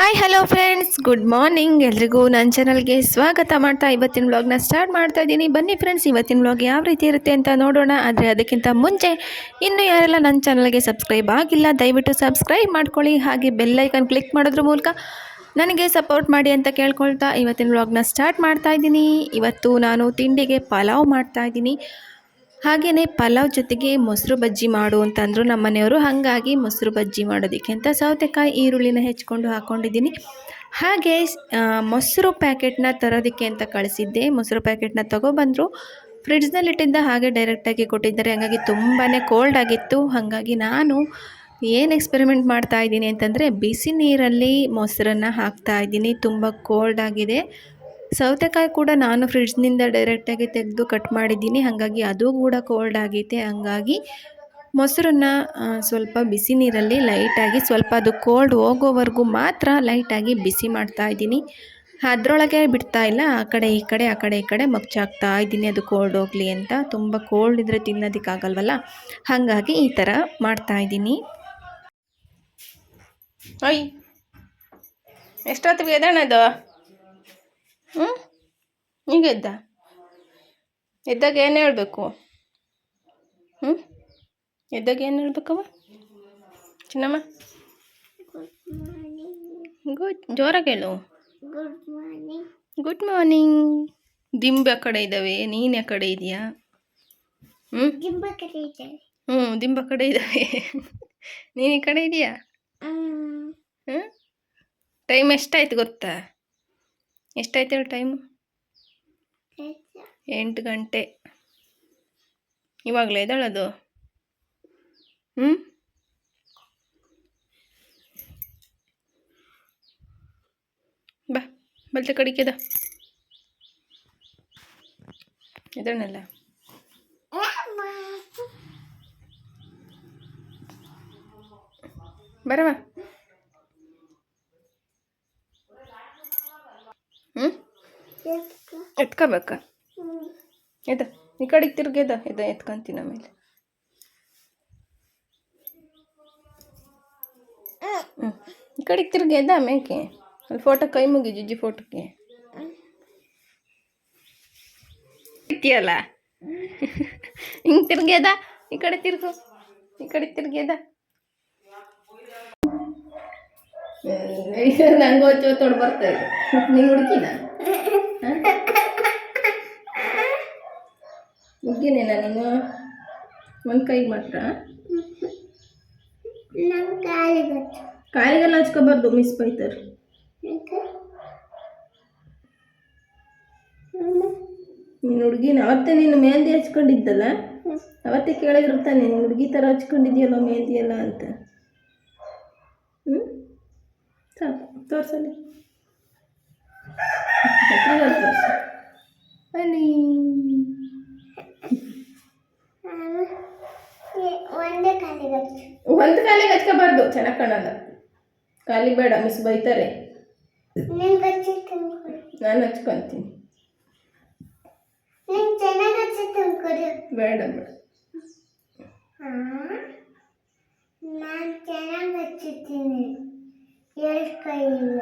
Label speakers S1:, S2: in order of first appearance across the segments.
S1: Hi hello friends good morning ಎಲ್ರಿಗೂ ನನ್ನ ಚಾನಲ್ಗೆ ಸ್ವಾಗತ ಮಾಡ್ತಾ ಇವತ್ತಿನ ವ್ಲಾಗ್ನ ಸ್ಟಾರ್ಟ್ ಮಾಡ್ತಾ ಇದ್ದೀನಿ. ಬನ್ನಿ ಫ್ರೆಂಡ್ಸ್ ಇವತ್ತಿನ ವ್ಲಾಗ್ ಯಾವ ರೀತಿ ಇರುತ್ತೆ ಅಂತ ನೋಡೋಣ. ಆದರೆ ಅದಕ್ಕಿಂತ ಮುಂಚೆ ಇನ್ನೂ ಯಾರೆಲ್ಲ ನನ್ನ ಚಾನಲ್ಗೆ ಸಬ್ಸ್ಕ್ರೈಬ್ ಆಗಿಲ್ಲ, ದಯವಿಟ್ಟು ಸಬ್ಸ್ಕ್ರೈಬ್ ಮಾಡ್ಕೊಳ್ಳಿ. ಹಾಗೆ ಬೆಲ್ಲೈಕನ್ ಕ್ಲಿಕ್ ಮಾಡೋದ್ರ ಮೂಲಕ ನನಗೆ ಸಪೋರ್ಟ್ ಮಾಡಿ ಅಂತ ಕೇಳ್ಕೊಳ್ತಾ ಇವತ್ತಿನ ವ್ಲಾಗ್ನ ಸ್ಟಾರ್ಟ್ ಮಾಡ್ತಾ ಇದ್ದೀನಿ. ಇವತ್ತು ನಾನು ತಿಂಡಿಗೆ ಪಲಾವ್ ಮಾಡ್ತಾ ಇದ್ದೀನಿ. ಹಾಗೆಯೇ ಪಲಾವ್ ಜೊತೆಗೆ ಮೊಸರು ಬಜ್ಜಿ ಮಾಡು ಅಂತಂದರು ನಮ್ಮ ಮನೆಯವರು, ಹಾಗಾಗಿ ಮೊಸರು ಬಜ್ಜಿ ಮಾಡೋದಕ್ಕೆ ಅಂತ ಸೌತೆಕಾಯಿ ಈರುಳ್ಳಿನ ಹೆಚ್ಕೊಂಡು ಹಾಕ್ಕೊಂಡಿದ್ದೀನಿ ಹಾಗೆ ಮೊಸರು ಪ್ಯಾಕೆಟ್ನ ತರೋದಕ್ಕೆ ಅಂತ ಕಳಿಸಿದ್ದೆ. ಮೊಸರು ಪ್ಯಾಕೆಟ್ನ ತೊಗೊಬಂದರು. ಫ್ರಿಡ್ಜ್ನಲ್ಲಿಟ್ಟಿದ್ದ ಹಾಗೆ ಡೈರೆಕ್ಟಾಗಿ ಕೊಟ್ಟಿದ್ದಾರೆ. ಹಾಗಾಗಿ ತುಂಬಾ ಕೋಲ್ಡ್ ಆಗಿತ್ತು. ಹಾಗಾಗಿ ನಾನು ಏನು ಎಕ್ಸ್ಪೆರಿಮೆಂಟ್ ಮಾಡ್ತಾ ಇದ್ದೀನಿ ಅಂತಂದರೆ, ಬಿಸಿ ನೀರಲ್ಲಿ ಮೊಸರನ್ನು ಹಾಕ್ತಾ ಇದ್ದೀನಿ. ತುಂಬ ಕೋಲ್ಡ್ ಆಗಿದೆ. ಸೌತೆಕಾಯಿ ಕೂಡ ನಾನು ಫ್ರಿಡ್ಜ್ನಿಂದ ಡೈರೆಕ್ಟಾಗಿ ತೆಗೆದು ಕಟ್ ಮಾಡಿದ್ದೀನಿ. ಹಾಗಾಗಿ ಅದು ಕೂಡ ಕೋಲ್ಡ್ ಆಗೈತೆ. ಹಂಗಾಗಿ ಮೊಸರನ್ನ ಸ್ವಲ್ಪ ಬಿಸಿ ನೀರಲ್ಲಿ ಲೈಟಾಗಿ ಸ್ವಲ್ಪ ಅದು ಕೋಲ್ಡ್ ಹೋಗೋವರೆಗೂ ಮಾತ್ರ ಲೈಟಾಗಿ ಬಿಸಿ ಮಾಡ್ತಾ ಇದ್ದೀನಿ. ಅದರೊಳಗೆ ಬಿಡ್ತಾ ಇಲ್ಲ. ಆ ಕಡೆ, ಈ ಕಡೆ, ಆ ಕಡೆ, ಈ ಕಡೆ ಮಗ್ಚಾಕ್ತಾ ಇದ್ದೀನಿ. ಅದು ಕೋಲ್ಡ್ ಹೋಗಲಿ ಅಂತ. ತುಂಬ ಕೋಲ್ಡ್ ಇದ್ದರೆ ತಿನ್ನೋದಕ್ಕಾಗಲ್ವಲ್ಲ ಹಾಗಾಗಿ ಈ ಥರ ಮಾಡ್ತಾ ಇದ್ದೀನಿ. ಅಯ್ಯ ಎಷ್ಟೊತ್ತಿಗೆ ಎದಣದು ಹ್ಞೂ ಈಗ ಎದ್ದ? ಎದ್ದಾಗ ಏನು ಹೇಳಬೇಕು? ಹ್ಞೂ ಎದ್ದಾಗ ಏನು ಹೇಳ್ಬೇಕವ? ಚಿನ್ನಮ್ಮ? ಗುಡ್ ಜೋರಾಗಿ ಹೇಳು.
S2: ಗುಡ್ ಮಾರ್ನಿಂಗ್
S1: ಗುಡ್ ಮಾರ್ನಿಂಗ್ ದಿಂಬು ಆ ಕಡೆ ಇದ್ದಾವೆ ನೀನು ಆ ಕಡೆ ಇದೆಯಾ? ಹ್ಞೂ
S2: ಕಡೆ
S1: ಹ್ಞೂ ದಿಂಬ ಕಡೆ ಇದ್ದಾವೆ. ನೀನು ಈ ಕಡೆ ಇದೆಯಾ? ಹ್ಞೂ ಟೈಮ್ ಎಷ್ಟಾಯ್ತು ಗೊತ್ತಾ? ಎಷ್ಟಾಯ್ತು ಹೇಳಿ ಟೈಮು? ಎಂಟು ಗಂಟೆ. ಇವಾಗಲೇ ಇದ್ದಾಳದು ಹ್ಞೂ ಬಾ ಬಲ್ತೆ ಕಡಿಕೆದ ಇದನ್ನಲ್ಲ ಬರವ ಹ್ಞೂ ಎತ್ಕೋಬೇಕಾ. ಎದ ಈ ಕಡೆಗೆ ತಿರ್ಗೆದ ಎದ ಎತ್ಕೊಂತೀನಿ ಆಮೇಲೆ. ಹ್ಞೂ ಈ ಕಡೆಗೆ ತಿರ್ಗಿ ಎದ ಮೇಕೆ ಅಲ್ಲಿ ಫೋಟೋ ಕೈ ಮುಗಿ ಜಿಜ್ಜಿ ಫೋಟೋಕ್ಕೆ ಇಟ್ಟಿಯಲ್ಲ? ಹಿಂಗೆ ತಿರ್ಗ್ಯದ ಈ ಕಡೆ ತಿರ್ಗು, ಈ ಕಡೆ ತಿರ್ಗ್ಯದ ನಂಗೆ ಹೊಚ್ಚು ತೊಡ್ ಬರ್ತಾ ಇದೆ ನೀನು ಹುಡುಕಿನ ಹುಡುಗಿನೇನ ನೀನು ಒಂದು ಕೈಗೆ ಮಾತ್ರ.
S2: ಕಾಯಿಗೆಲ್ಲ
S1: ಕಾಲಿಗೆಲ್ಲ ಹಚ್ಕೋಬಾರ್ದು ಮಿಸ್ ಬೈತಾರೆ. ನೀನು ಹುಡುಗಿನ ಅವತ್ತೇ ನೀನು ಮೆಹಂದಿ ಹಚ್ಕೊಂಡಿದ್ದಲ್ಲ? ಅವತ್ತೇ ಕೇಳಿದಿರ್ತಾನೆ ನಿನ್ನ ನೀನು ಹುಡುಗಿ ಥರ ಹಚ್ಕೊಂಡಿದ್ಯಲ್ಲ ಮೆಹಂದಿ ಎಲ್ಲ ಅಂತ. ಹ್ಞೂ ಸಾಕು ತೋರ್ಸಲಿ ತೋರ್ಸು.
S2: ಒಂದೇ ಕಾಲಿ
S1: ಕಾಲಿಗೆ ಹಚ್ಕೋಬಾರ್ದು ಚೆನ್ನಾಗಿ ಕಾಣಲ್ಲ ಕಾಲಿಗೆ ಬೇಡ ಮಿಸ್ ಬೈತಾರೆ. ನಾನು ಹಚ್ಕೊಂತೀನಿ. ಬೇಡ ಬೇಡ.
S2: ನಾನು ಚೆನ್ನಾಗಿ ಹಚ್ಚುತ್ತೀನಿ. ಎರಡು ಇಲ್ಲ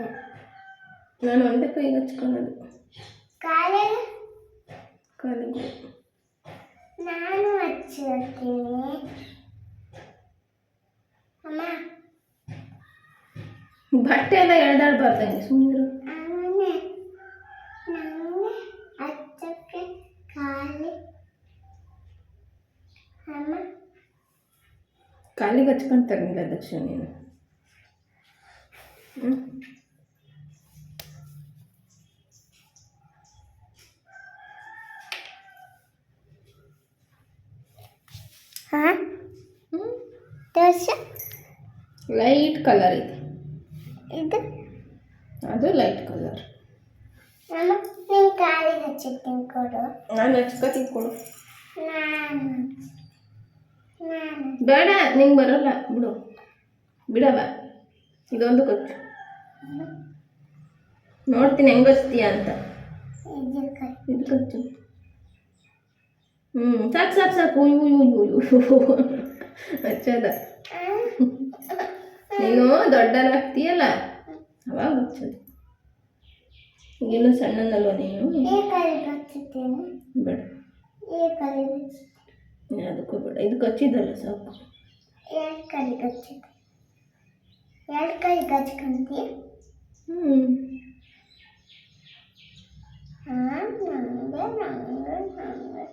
S1: ನಾನು ಒಂದೇ ಕೈಗೆ ಹಚ್ಕೊಳ್ಳೋದು
S2: ಕಾಲಿಗೆ?
S1: ಕಾಲಿಗೆ.
S2: ನಾನು ಹಚ್ಚುತ್ತೀನಿ ಅಮ್ಮ
S1: ಬಟ್ಟೆ ಎಲ್ಲ ಎಳ್ದಾಡ್ಬಾರ್ದಂಗೆ ಸುಮ್ಮನೆ
S2: ಆಮೇಲೆ ನನಗೆ ಹಚ್ಚಕ್ಕೆ ಖಾಲಿ. ಅಮ್ಮ.
S1: ಕಾಲಿಗೆ ಹಚ್ಕೊಂತಾರಿಲ್ಲ ದಕ್ಷಿಣ ನೀನು. ಹ್ಞೂ
S2: ಹಾಂ? ದೋಸೆ?
S1: ಲೈಟ್ ಕಲರ್ ಇದೆ.
S2: ಇದು?
S1: ಅದು ಲೈಟ್ ಕಲರ್
S2: ನಾನು ನಿನ್ನ ಕಾಲಿಗೆ ಹಚ್ಚುತ್ತೀನಿ ಕೊಡು.
S1: ನಾನು ಹಚ್ಕೋತೀನಿ ಕೊಡು.
S2: ನಾನು ನಾನು.
S1: ಬೇಡ ನಿಂಗೆ ಬರಲ್ಲ. ಬಿಡು. ಬಿಡವ. ಇದೊಂದು ಗೊತ್ತು ನೋಡ್ತೀನಿ ಹೆಂಗೆ ಹಚ್ತೀಯ ಅಂತ.
S2: ಇದು
S1: ಕೊಚ್ಚು. ಹ್ಞೂ ಸಾಕು ಸಾಕು ಸಾಕು. ಉಯ್ ಉಯ್ ಹಚ್ಚದ ನೀನು ದೊಡ್ಡನಾಗ್ತೀಯಲ್ಲ ಅವಾಗ ಹಚ್ಚೋದು ಈಗಿನ್ನೂ ಸಣ್ಣನಲ್ವ ನೀನು? ಬೇಡ. ಅದಕ್ಕೂ ಬೇಡ. ಇದಕ್ಕೆ ಹಚ್ಚಿದ್ದಲ್ಲ ಸಾಕು.
S2: ಎರಡು ಕಾಲಿಗೆ ಹಚ್ಚುತ್ತೆ ಎರಡು ಹಚ್ಕೊಂತೀಯ
S1: ಹ್ಞೂ
S2: ಹಾಂ ನಂಗೆ ನಂಗೆ ನಂಗೆ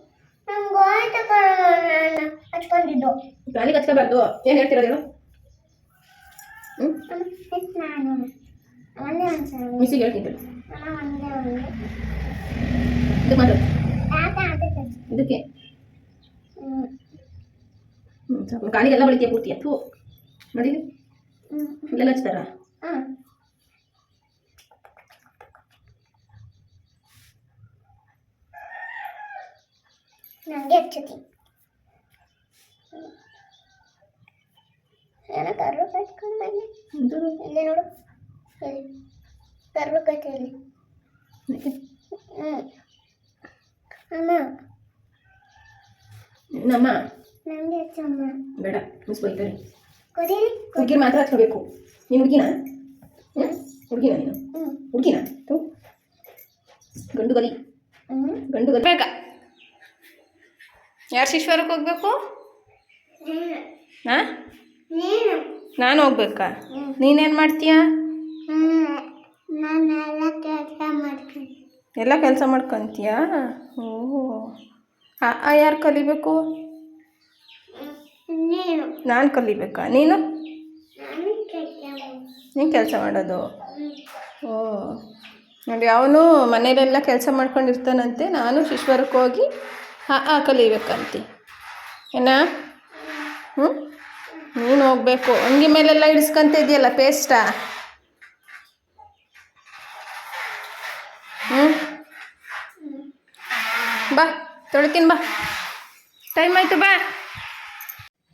S2: ಹಚ್ಕೊಂಡಿದ್ದು.
S1: ಗಾಳಿಗೆ ಹಚ್ಕೋಬಾರ್ದು ಏನು ಹೇಳ್ತಿರೋದು ಹೇಳು. ಹ್ಞೂ
S2: ನಾನು. ಒಂದೇ ಒಂದು ಸಲ.
S1: ಮಿಸ್ಸಿಗೆ ಹೇಳ್ತಿದ್ದೆ
S2: ಅಮ್ಮ ಒಂದೇ ಒಂದು.
S1: ಇದು ಮಾಡು
S2: ತಾತ ಅದಕ್ಕೆ
S1: ಇದಕ್ಕೆ. ಹ್ಞೂ ಸಾಕು. ಕಾಲಿಗೆಲ್ಲ ಬಳಿತೀಯ ಪೂರ್ತಿ. ಅಥವಾ ನೋಡಿ. ಇಲ್ಲೆಲ್ಲ ಹಚ್ತಾರ?
S2: ಹ್ಮ್. ನಂಗೆ ಹಚ್ಚುತ್ತಿ ಏನೋ ಕರ್ರು ಕಟ್ಕೊಂಡು ಬನ್ನಿ ಇಲ್ಲಿ ನೋಡು. ಇಲ್ಲಿ. ಕರ್ರು ಕಟ್ಟಿ ಇಲ್ಲಿ. ಹ್ಞೂ ಅಮ್ಮ.
S1: ನಮ್ಮ
S2: ನಂಗೆ ಹಚ್ಚಮ್ಮ
S1: ಬೇಡ ಮಿಸ್ ಬೈತಾರೆ.
S2: ಕೊಡಿರಿ
S1: ಹುಡುಗಿ ಮಾತ್ರ ಹಚ್ಕೋಬೇಕು ನೀನು ಹುಡುಗಿನ? ಹುಡುಗಿನ ನೀನು?
S2: ಹ್ಞೂ
S1: ಹುಡುಗಿನ. ಗಂಡು ಗಲಿ.
S2: ಹ್ಞೂ
S1: ಗಂಡು ಗಲಿ. ಬೇಕಾ? ಯಾರು ಶಿಶ್ವರಕ್ಕೆ ಹೋಗ್ಬೇಕು? ಹಾಂ
S2: ನೀನು.
S1: ಹೋಗ್ಬೇಕಾ. ನೀನೇನು ಮಾಡ್ತೀಯಾ? ಎಲ್ಲ ಕೆಲಸ ಮಾಡ್ಕೊತೀಯಾ? ಓ. ಆ ಯಾರು ಕಲಿಬೇಕು?
S2: ನೀನು.
S1: ಕಲಿಬೇಕಾ? ನೀನು?
S2: ನಾನು ಕೆಲಸ
S1: ನೀನು ಕೆಲಸ ಮಾಡೋದು? ಓ. ನೋಡಿ ಅವನು ಮನೇಲೆಲ್ಲ ಕೆಲಸ ಮಾಡ್ಕೊಂಡಿರ್ತಾನಂತೆ. ನಾನು ಶಿಶ್ವರಕ್ಕೆ ಹೋಗಿ ಆ ಆ ಕಲಿಬೇಕಂತಿ ಏನ? ಹ್ಞೂ ನೀನು ಹೋಗ್ಬೇಕು. ಅಂಗಿ ಮೇಲೆಲ್ಲ ಇಡ್ಸ್ಕೊಂತ ಇದೆಯಲ್ಲ ಪೇಸ್ಟಾ ಹ್ಞೂ ಬಾ ತೊಳ್ತೀನಿ ಬಾ. ಟೈಮ್ ಆಯಿತು ಬಾ.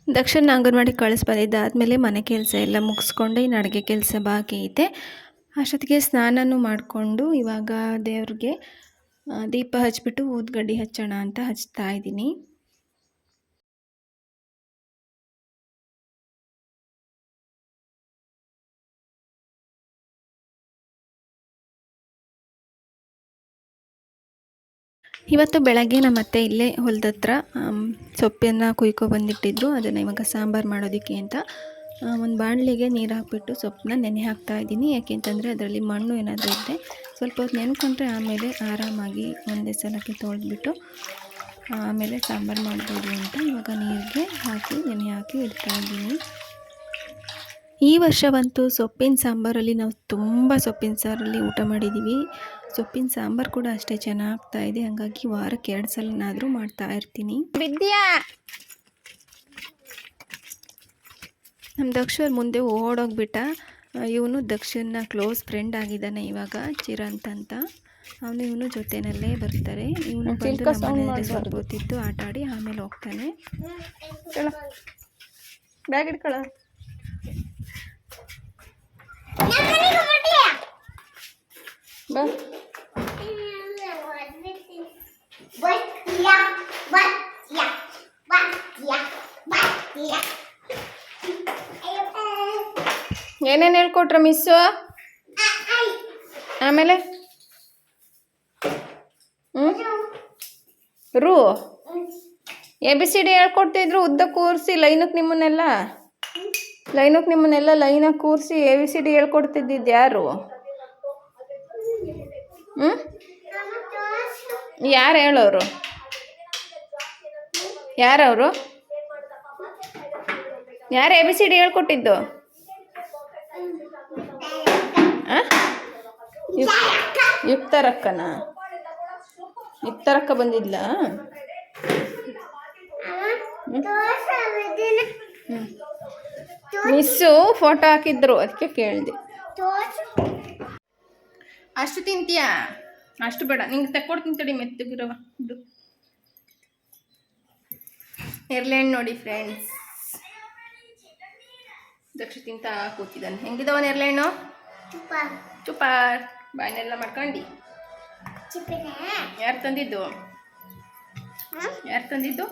S1: ದಕ್ಷಿಣ ಅಂಗನವಾಡಿ ಕಳಿಸ್ ಬಂದಿದ್ದಾದಮೇಲೆ ಮನೆ ಕೆಲಸ ಎಲ್ಲ ಮುಗಿಸ್ಕೊಂಡು ಇನ್ನು ಅಡುಗೆ ಕೆಲಸ ಬಾಕಿ ಐತೆ. ಅಷ್ಟೊತ್ತಿಗೆ ಸ್ನಾನನೂ ಮಾಡಿಕೊಂಡು ಇವಾಗ ದೇವ್ರಿಗೆ ದೀಪ ಹಚ್ಚಿಬಿಟ್ಟು ಊದ್ಗಡ್ಡಿ ಹಚ್ಚೋಣ ಅಂತ ಹಚ್ತಾ ಇದ್ದೀನಿ. ಇವತ್ತು ಬೆಳಗ್ಗೆ ನಮ್ಮ ಅತ್ತೆ ಇಲ್ಲೇ ಹೊಲದತ್ರ ಸೊಪ್ಪನ್ನು ಕುಯ್ಕೊ ಬಂದಿಟ್ಟಿದ್ರು ಅದನ್ನು ಇವಾಗ ಸಾಂಬಾರು ಮಾಡೋದಕ್ಕೆ ಅಂತ. ಒಂದು ಬಾಣಲಿಗೆ ನೀರು ಹಾಕಿಬಿಟ್ಟು ಸೊಪ್ಪನ್ನ ನೆನೆ ಹಾಕ್ತಾ ಇದ್ದೀನಿ. ಯಾಕೆಂತಂದರೆ ಅದರಲ್ಲಿ ಮಣ್ಣು ಏನಾದರೂ ಇದ್ದರೆ ಸ್ವಲ್ಪ ಹೊತ್ತು ನೆನ್ಕೊಂಡ್ರೆ ಆಮೇಲೆ ಆರಾಮಾಗಿ ಒಂದೇ ಸಲಕ್ಕೆ ತೊಳೆದ್ಬಿಟ್ಟು ಆಮೇಲೆ ಸಾಂಬಾರು ಮಾಡ್ಬೋದು ಅಂತ ಇವಾಗ ನೀರಿಗೆ ಹಾಕಿ, ನೆನೆ ಹಾಕಿ ಇಡ್ತಾ ಇದ್ದೀನಿ. ಈ ವರ್ಷವಂತೂ ಸೊಪ್ಪಿನ ಸಾಂಬಾರಲ್ಲಿ ನಾವು ತುಂಬ ಸೊಪ್ಪಿನ ಸಾರಲ್ಲಿ ಊಟ ಮಾಡಿದ್ದೀವಿ ಸೊಪ್ಪಿನ ಸಾಂಬಾರು ಕೂಡ ಅಷ್ಟೇ ಚೆನ್ನಾಗ್ತಾ ಇದೆ. ಹಾಗಾಗಿ ವಾರಕ್ಕೆ ಎರಡು ಸಲನಾದರೂ ಮಾಡ್ತಾ ಇರ್ತೀನಿ. ವಿದ್ಯಾ! ನಮ್ಮ ದಕ್ಷ ಮುಂದೆ ಓಡೋಗ್ಬಿಟ್ಟ. ಇವನು ದಕ್ಷನ ಕ್ಲೋಸ್ ಫ್ರೆಂಡ್ ಆಗಿದ್ದಾನೆ ಇವಾಗ ಚಿರಂತ್ ಅಂತ. ಅವನು ಇವನು ಜೊತೆನಲ್ಲೇ ಬರ್ತಾರೆ. ಇವನು ಬಂದು ನಮ್ಮ ಮನೆಯಲ್ಲಿ ಸ್ವಲ್ಪ ಹೊತ್ತಿದ್ದು ಆಟ ಆಡಿ ಆಮೇಲೆ ಹೋಗ್ತಾನೆ. ಬ್ಯಾಗ್ ಇಟ್ಕೊಳ್ಳ ಬಾ. ಏನೇನು ಹೇಳ್ಕೊಟ್ರ ಮಿಸ್ ಆಮೇಲೆ? ಹ್ಞೂ ರೂ? ಎ ಬಿ ಸಿ ಡಿ ಹೇಳ್ಕೊಡ್ತಿದ್ರು ಉದ್ದ ಕೂರಿಸಿ ಲೈನಕ್ಕೆ ನಿಮ್ಮನ್ನೆಲ್ಲ? ಲೈನಕ್ಕೆ ನಿಮ್ಮನ್ನೆಲ್ಲ ಲೈನಾಗಿ ಕೂರಿಸಿ ಎ ಬಿ ಸಿ ಡಿ ಹೇಳ್ಕೊಡ್ತಿದ್ದಿದ್ದು ಯಾರು? ಹ್ಞೂ ಯಾರು ಹೇಳೋರು? ಯಾರವರು? ಯಾರು ಎ ಬಿ ಸಿ ಡಿ ಹೇಳ್ಕೊಟ್ಟಿದ್ದು ಆ? ಯುಕ್- ಯುಕ್ತರಕ್ಕನ? ಯುಕ್ತರಕ್ಕ ಬಂದಿದ್ಲ? ಹ್ಞೂ ಮಿಸ್ಸು ಫೋಟೋ ಹಾಕಿದ್ರು, ಅದಕ್ಕೆ ಕೇಳಿದೆ. ಅಷ್ಟು ತಿಂತೀಯಾ? ಅಷ್ಟು ಬೇಡ, ನಿಂಗೆ ತಕ್ಕೊಡ್ತೀನಿ ತಡಿ ಮೆತ್ತಗಿರವ ಇದು. ನೆರ್ಲೆಹಣ್ಣು ನೋಡಿ ಫ್ರೆಂಡ್ಸ್ ದಕ್ಷ ತಿಂತ ಕೂತಿದ್ದಾನೆ. ಹೆಂಗಿದವ ಚುಪಾರ್ ಚುಪಾರ್ ಬಾಯನ್ನೆಲ್ಲ ಮಾಡ್ಕೊಂಡು. ಯಾರು ತಂದಿದ್ದು? ಯಾರು ತಂದಿದ್ದು?